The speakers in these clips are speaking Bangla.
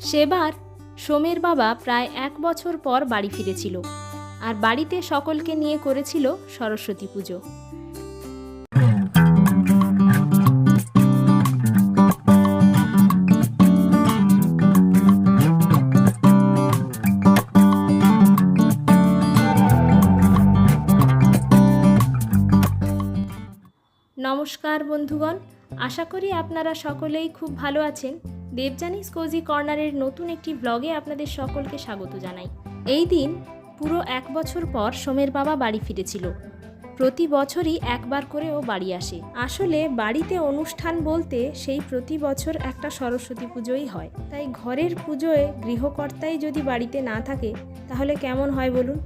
সেবার সোমের বাবা প্রায় এক বছর পর বাড়ি ফিরেছিল আর বাড়িতে সকলকে নিয়ে করেছিল সরস্বতী পুজো। নমস্কার বন্ধুগণ, আশা করি আপনারা সকলেই খুব ভালো আছেন। দেবজানিস কোজি কর্নারের নতুন একটি ব্লগে আপনাদের সকলকে স্বাগত জানাই। এই দিন পুরো এক বছর পর সোমের বাবা বাড়ি ফিরেছিল। প্রতি বছরই একবার করে ও বাড়ি আসে। আসলে বাড়িতে অনুষ্ঠান বলতে সেই প্রতি বছর একটা সরস্বতী পুজোই হয়। তাই ঘরের পুজোয় গৃহকর্তাই যদি বাড়িতে না থাকে, তাহলে কেমন হয় বলুন?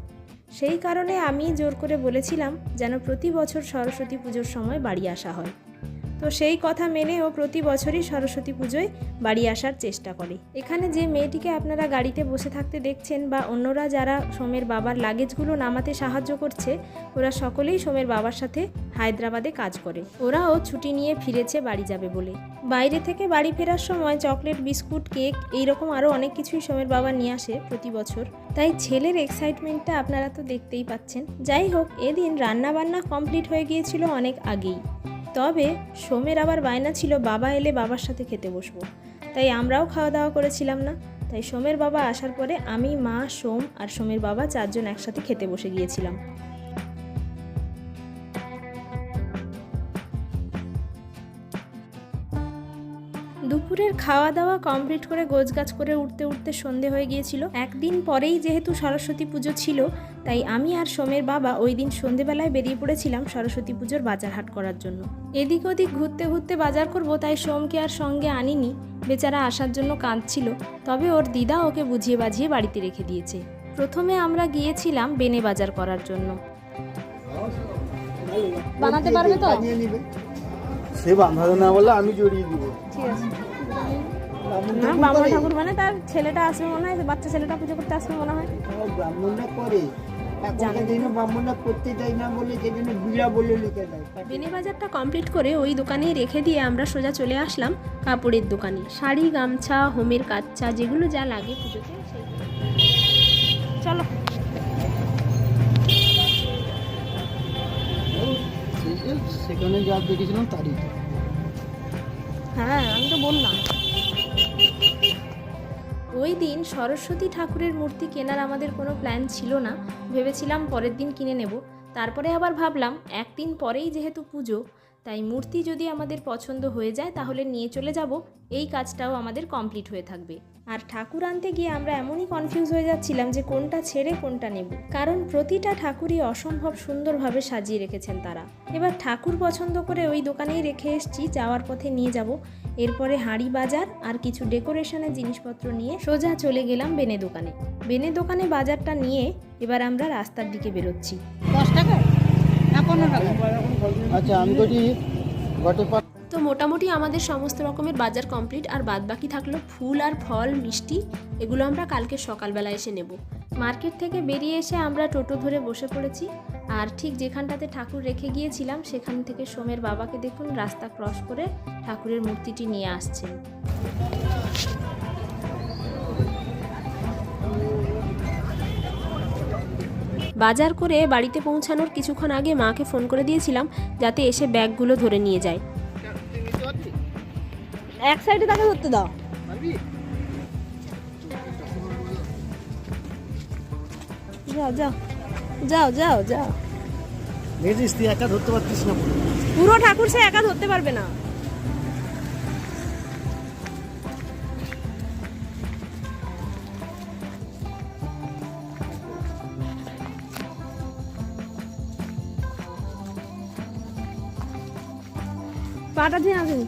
সেই কারণে আমি জোর করে বলেছিলাম, যেন প্রতি বছর সরস্বতী পুজোর সময় বাড়ি আসা হয়। তো সেই কথা মেনে ও প্রতি বছরই সরস্বতী পুজোয় বাড়ি আসার চেষ্টা করে। এখানে যে মেয়েটিকে আপনারা গাড়িতে বসে থাকতে দেখছেন বা অন্যরা যারা সোমের বাবার লাগেজগুলো নামাতে সাহায্য করছে, ওরা সকলেই সোমের বাবার সাথে হায়দ্রাবাদে কাজ করে। ওরাও ছুটি নিয়ে ফিরেছে বাড়ি যাবে বলে। বাইরে থেকে বাড়ি ফেরার সময় চকলেট, বিস্কুট, কেক এইরকম আরও অনেক কিছুই সোমের বাবা নিয়ে আসে প্রতি বছর। তাই ছেলের এক্সাইটমেন্টটা আপনারা তো দেখতেই পাচ্ছেন। যাই হোক, এদিন রান্না বান্না কমপ্লিট হয়ে গিয়েছিল অনেক আগেই। তবে সোমের আবার বায়না ছিল, বাবা এলে বাবার সাথে খেতে বসবো। তাই আমরাও খাওয়া দাওয়া করেছিলাম না। তাই সোমের বাবা আসার পরে আমি, মা, সোম আর সোমের বাবা চারজন একসাথে খেতে বসে গিয়েছিলাম। দুপুরের খাওয়া দাওয়া কমপ্লিট করে গোছগাছ করে উঠতে উঠতে সন্ধে হয়ে গিয়েছিল। একদিন পরেই যেহেতু সরস্বতী পুজো ছিল তাই আমি আর সোমের বাবা ওই দিন সন্ধেবেলায় বেরিয়ে পড়েছিলাম সরস্বতী পুজোর বাজার হাট করার জন্য। এদিক ওদিক ঘুরতে ঘুরতে বাজার করব তাই সোমকে আর সঙ্গে আনিনি। বেচারা আসার জন্য কাঁদছিল তবে ওর দিদা ওকে বুঝিয়ে বাজিয়ে বাড়িতে রেখে দিয়েছে। প্রথমে আমরা গিয়েছিলাম বেনে বাজার করার জন্য। বানাতে পারবে তো? সে বাঁধাবে না বলে আমি জড়িয়ে দিব। ঠিক আছে। না বাবা ঠাকুর মানে তার ছেলেটা আসবে মনে হয় বাচ্চা ছেলেটা পুজো করতে আসবে মনে হয়। আমার ব্রাহ্মণরা করে। এখনকার করতে দেয় না বলে সেজন্য বিড়া বলে লিখে দেয়। বেনে বাজারটা কমপ্লিট করে ওই দোকানেই রেখে দিয়ে আমরা সোজা চলে আসলাম কাপড়ের দোকানে। শাড়ি গামছা হোমের কাচ্চা যেগুলো যা লাগে পুজোতে চলো। সেখানে যা দেখেছিলাম তারই। হ্যাঁ আমি তো বললাম। ওই দিন সরস্বতী ঠাকুরের মূর্তি কেনার আমাদের কোনো প্ল্যান ছিল না। ভেবেছিলাম পরের দিন কিনে নেব। তারপরে আবার ভাবলাম, একদিন পরেই যেহেতু পুজো তাই মূর্তি যদি আমাদের পছন্দ হয়ে যায়, তাহলে নিয়ে চলে যাব। এই কাজটাও আমাদের কমপ্লিট হয়ে থাকবে। আর ঠাকুর আনতে গিয়ে আমরা এমনই কনফিউজ হয়ে যাচ্ছিলাম যে কোনটা ছেড়ে কোনটা নেব। কারণ প্রতিটা ঠাকুরই অসম্ভব সুন্দরভাবে সাজিয়ে রেখেছেন তারা। এবার ঠাকুর পছন্দ করে ওই দোকানেই রেখে এসেছি, যাওয়ার পথে নিয়ে যাব। এরপরে হাঁড়ি বাজার আর কিছু ডেকোরেশনের জিনিসপত্র নিয়ে সোজা চলে গেলাম বেনে দোকানে। বেনে দোকানে বাজারটা নিয়ে এবার আমরা রাস্তার দিকে বেরোচ্ছি। আচ্ছা আমি করি গটে তো মোটামুটি আমাদের সমস্ত রকমের বাজার কমপ্লিট আর বাদ বাকি থাকল ফুল আর ফল মিষ্টি এগুলো আমরা কালকে সকালবেলা এসে নেব। মার্কেট থেকে বেরিয়ে এসে আমরা টোটো ধরে বসে পড়েছি আর ঠিক যেখানটাতে ঠাকুর রেখে গিয়েছিলাম সেখান থেকে সোমের বাবাকে দেখুন রাস্তা ক্রস করে ঠাকুরের মূর্তিটি নিয়ে আসছেন। বাজার করে বাড়িতে পৌঁছানোর কিছুক্ষণ আগে মাকে ফোন করে দিয়েছিলাম যাতে এসে ব্যাগগুলো ধরে নিয়ে যায়। এক সাইডে তাকে ধরতে দাও। যাও যাও যাও যাও যাও। দেখেছিস তুই একা ধরতে পারতিস না। পুরো। পুরো ঠাকুর সে একা ধরতে পারবে না। পাটা দিয়ে আসেন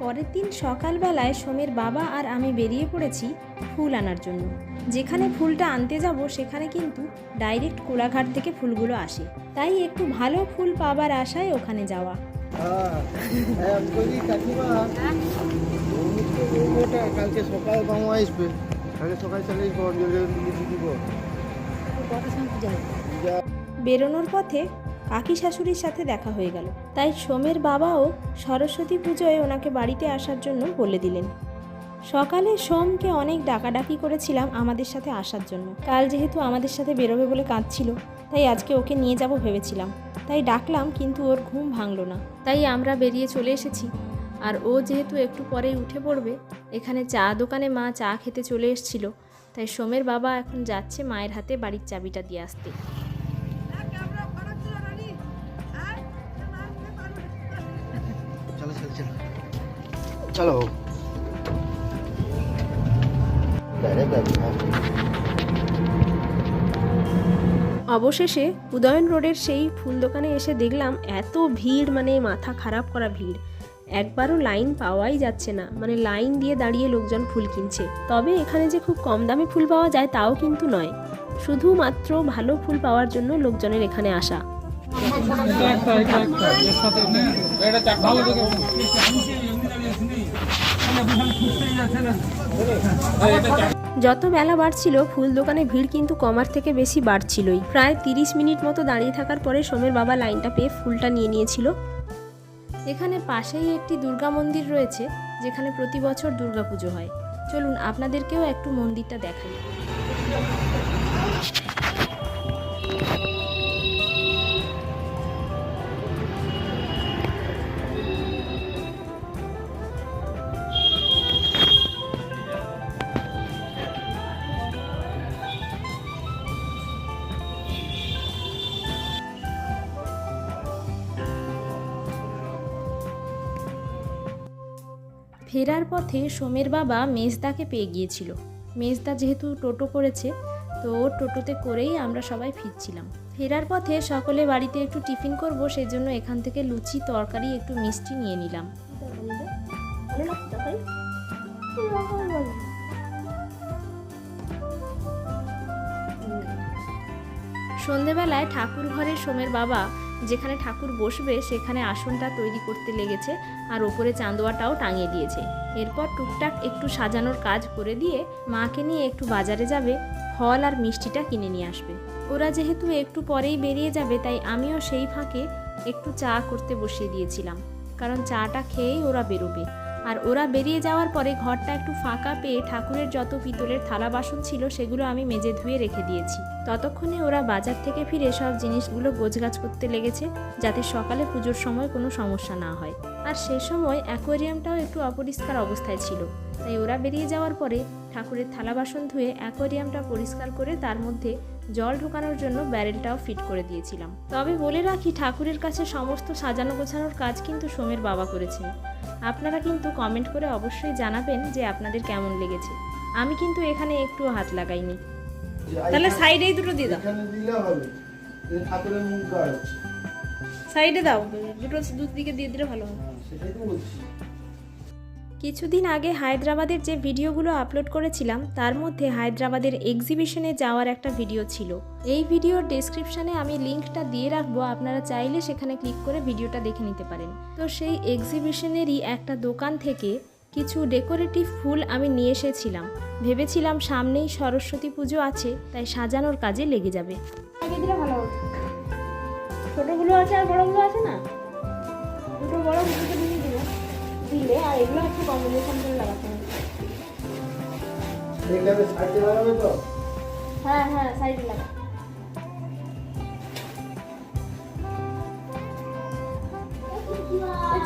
পরের দিন সকালবেলায় সোমের বাবা আর আমি বেরিয়ে পড়েছি ফুল আনার জন্য। যেখানে ফুলটা আনতে যাব সেখানে কিন্তু ডাইরেক্ট কোলাঘাট থেকে ফুলগুলো আসে। তাই একটু ভালো ফুল পাবার আশায় ওখানে যাওয়া। হ্যাঁ হ্যাঁ, ওটা কালকে সকাল বামা আসবে। কালকে সকাল চলে দিব। বেরোনোর পথে কাকি শাশুড়ির সাথে দেখা হয়ে গেল। তাই সোমের বাবাও সরস্বতী পুজোয় ওনাকে বাড়িতে আসার জন্য বলে দিলেন। সকালে সোমকে অনেক ডাকাডাকি করেছিলাম আমাদের সাথে আসার জন্য। কাল যেহেতু আমাদের সাথে বেরোবে বলে কাঁদছিল, তাই আজকে ওকে নিয়ে যাব ভেবেছিলাম। তাই ডাকলাম, কিন্তু ওর ঘুম ভাঙল না। তাই আমরা বেরিয়ে চলে এসেছি। আর ও যেহেতু একটু পরেই উঠে পড়বে, এখানে চা দোকানে মা চা খেতে চলে এসেছিল। তাই সোমের বাবা এখন যাচ্ছে মায়ের হাতে বাড়ির চাবিটা দিয়ে আসতে। চলো অবশেষে উদয়ন রোডের সেই ফুল দোকানে এসে দেখলাম এত ভিড় মানে মাথা খারাপ করা ভিড়। একবারও লাইন পাওয়াই যাচ্ছে না। মানে লাইন দিয়ে দাঁড়িয়ে লোকজন ফুল কিনছে। তবে এখানে যে খুব কম দামে ফুল পাওয়া যায় তাও কিন্তু নয়। শুধুমাত্র ভালো ফুল পাওয়ার জন্য লোকজনের এখানে আসা। যত বেলা বাড়ছিল, ফুল দোকানে ভিড় কিন্তু কমার থেকে বেশি বাড়ছিলই। প্রায় তিরিশ মিনিট মতো দাঁড়িয়ে থাকার পরে সোমের বাবা লাইনটা পেয়ে ফুলটা নিয়ে নিয়েছিল। এখানে পাশেই একটি দুর্গা মন্দির রয়েছে, যেখানে প্রতি বছর দুর্গাপুজো হয়। চলুন, আপনাদেরকেও একটু মন্দিরটা দেখাই। ফেরার পথে সোমের বাবা মেজদাকে পেয়ে গিয়েছিল। মেজদা যেহেতু টোটো করেছে, তো টোটোতে করেই আমরা সবাই ফিরছিলাম। ফেরার পথে সকলে বাড়িতে একটু টিফিন করব সেই জন্য এখান থেকে লুচি, তরকারি, একটু মিষ্টি নিয়ে নিলাম। সন্ধেবেলায় ঠাকুর ঘরে সোমের বাবা, যেখানে ঠাকুর বসবে, সেখানে আসনটা তৈরি করতে লেগেছে। আর ওপরে চান্দোয়াটাও টাঙিয়ে দিয়েছে। এরপর টুকটাক একটু সাজানোর কাজ করে দিয়ে মাকে নিয়ে একটু বাজারে যাবে, ফল আর মিষ্টিটা কিনে নিয়ে আসবে। ওরা যেহেতু একটু পরেই বেরিয়ে যাবে, তাই আমিও সেই ফাঁকে একটু চা করতে বসিয়ে দিয়েছিলাম। কারণ চাটা খেয়েই ওরা বেরোবে। আর ওরা বেরিয়ে যাওয়ার পরে ঘরটা একটু ফাঁকা পেয়ে ঠাকুরের যত পিতলের থালা বাসন ছিল, সেগুলো আমি মেজে ধুয়ে রেখে দিয়েছি। ততক্ষণে ওরা বাজার থেকে ফিরে সব জিনিসগুলো গোছগাছ করতে লেগেছে, যাতে সকালে পুজোর সময় কোনো সমস্যা না হয়। আর সে সময় অ্যাকোয়ারিয়ামটাও একটু অপরিষ্কার অবস্থায় ছিল। তাই ওরা বেরিয়ে যাওয়ার পরে ঠাকুরের থালা বাসন ধুয়ে অ্যাকোয়ারিয়ামটা পরিষ্কার করে তার মধ্যে জল ঢোকানোর জন্য ব্যারেলটাও ফিট করে দিয়েছিলাম। তবে বলে রাখি ঠাকুরের কাছে সমস্ত সাজানো গোছানোর কাজ কিন্তু সোমের বাবা করেছেন। আপনারা কিন্তু কমেন্ট করে অবশ্যই জানাবেন যে আপনাদের কেমন লেগেছে। আমি কিন্তু এখানে একটু হাত লাগাইনি। তাহলে সাইডেই দুটো দিয়ে দাও। সাইডে দাও। দুটো দুদিকে দিয়ে দিলে ভালো হবে। কিছুদিন আগে হায়দ্রাবাদের যে ভিডিওগুলো আপলোড করেছিলাম, তার মধ্যে হায়দ্রাবাদের এক্সিবিশনে যাওয়ার একটা ভিডিও ছিল। এই ভিডিওর ডেসক্রিপশনে আমি লিঙ্কটা দিয়ে রাখব, আপনারা চাইলে সেখানে ক্লিক করে ভিডিওটা দেখে নিতে পারেন। তো সেই এক্সিবিশনেরই একটা দোকান থেকে কিছু ডেকোরেটিভ ফুল আমি নিয়ে এসেছিলাম। ভেবেছিলাম সামনেই সরস্বতী পুজো আছে, তাই সাজানোর কাজে লেগে যাবে। ছোটগুলো আছে আর বড়গুলো আছে না? দুটো বড় দিলে আর এগুলো একটু কম্বিনেশন করে লাগাতে হবে দেখলে সাইডে লাগাবে তো? হ্যাঁ হ্যাঁ সাইডে লাগা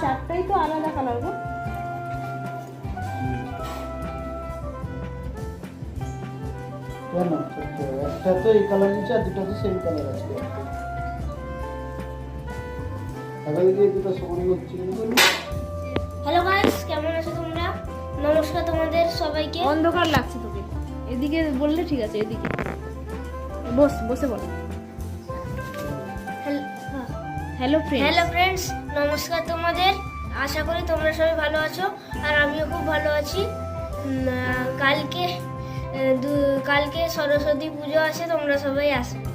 চারটাই তো আলাদা কালার গো। কেন? একটা তো এই কালার নিচে আর দুটো তো সেম কালার আছে। তাহলে দিয়ে দুটো সমান করছি হ্যালো গাইস কেমন আছো তোমরা? নমস্কার তোমাদের সবাইকে। অন্ধকার লাগছে তোকে। এদিকে বললে ঠিক আছে এদিকে। বস বসে বল হ্যালো ফ্রেন্ড হ্যালো ফ্রেন্ডস নমস্কার তোমাদের। আশা করি তোমরা সবাই ভালো আছো আর আমিও খুব ভালো আছি। কালকে কালকে সরস্বতী পুজো আছে তোমরা সবাই আসবে।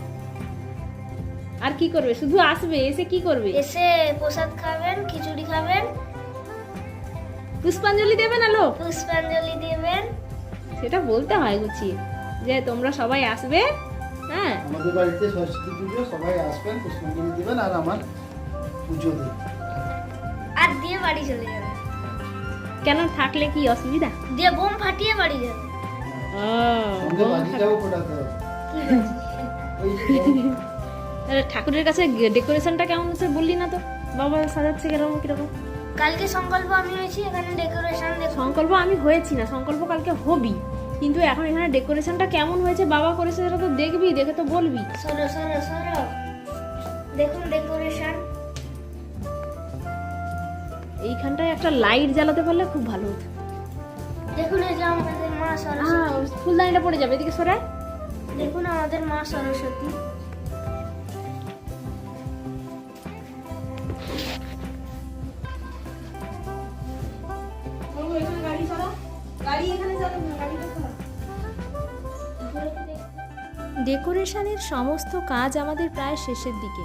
আর কি করবে? শুধু আসবে এসে কি করবে? এসে প্রসাদ খাবেন খিচুড়ি খাবেন পুষ্পাঞ্জলি দেবে না লোক পুষ্পাঞ্জলি দেবেন। সেটা বলতে হয় গুছিয়ে যে তোমরা সবাই আসবে হ্যাঁ? আমাদের বাড়িতে সরস্বতী পুজো সবাই আসবেন পুষ্পাঞ্জলি দিবেন আর আমার পুজো দিন আর দিয়ে বাড়ি চলে যাবে। কেন থাকলে কি অসুবিধা? দিয়ে বোম ফাটিয়ে বাড়ি যাবে। ও সঙ্গে ফোটাতে হবে। আরে ঠাকুরের কাছে ডেকোরেশনটা কেমন হচ্ছে বললি না তো? বাবা সাজাচ্ছে কীরকম কীরকম? কালকে সংকল্প আমি হয়েছি এখানে ডেকোরেশন সংকল্প আমি হয়েছি না সংকল্প কালকে হবি। কিন্তু এখন এখানে ডেকোরেশনটা কেমন হয়েছে বাবা করেছে সেটা তো দেখবি দেখে তো বলবি। সরো সরো সরো দেখুন ডেকোরেশন এইখানটায় একটা লাইট জ্বালাতে পারলে খুব ভালো হতো। দেখুন এই যে আমাদের মা সরস্বতী। ফুলদানিটা পড়ে যাবে এদিকে সরায় দেখুন আমাদের মা সরস্বতী। ডেকোরেশনের সমস্ত কাজ আমাদের প্রায় শেষের দিকে।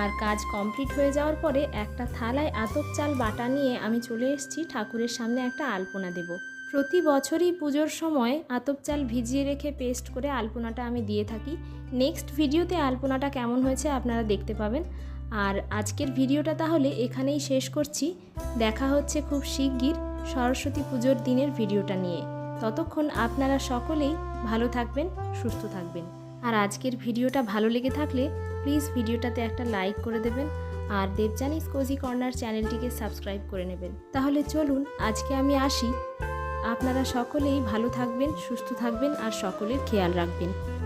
আর কাজ কমপ্লিট হয়ে যাওয়ার পরে একটা থালায় আতপ চাল বাটা নিয়ে আমি চলে এসেছি ঠাকুরের সামনে একটা আলপনা দেব। প্রতি বছরই পুজোর সময় আতপ চাল ভিজিয়ে রেখে পেস্ট করে আলপনাটা আমি দিয়ে থাকি। নেক্সট ভিডিওতে আলপনাটা কেমন হয়েছে আপনারা দেখতে পাবেন। আর আজকের ভিডিওটা তাহলে এখানেই শেষ করছি। দেখা হচ্ছে খুব শিগগির। সরস্বতী পুজোর দিনের ভিডিওটা নিয়ে। ততক্ষণ আপনারা সকলেই ভালো থাকবেন, সুস্থ থাকবেন। আর আজকের ভিডিওটা ভালো লেগে থাকলে প্লিজ ভিডিওটাতে একটা লাইক করে দেবেন আর দেবজানিস কোজি কর্নার চ্যানেলটিকে সাবস্ক্রাইব করে নেবেন। তাহলে চলুন আজকে আমি আসি। আপনারা সকলেই ভালো থাকবেন, সুস্থ থাকবেন আর সকলের খেয়াল রাখবেন।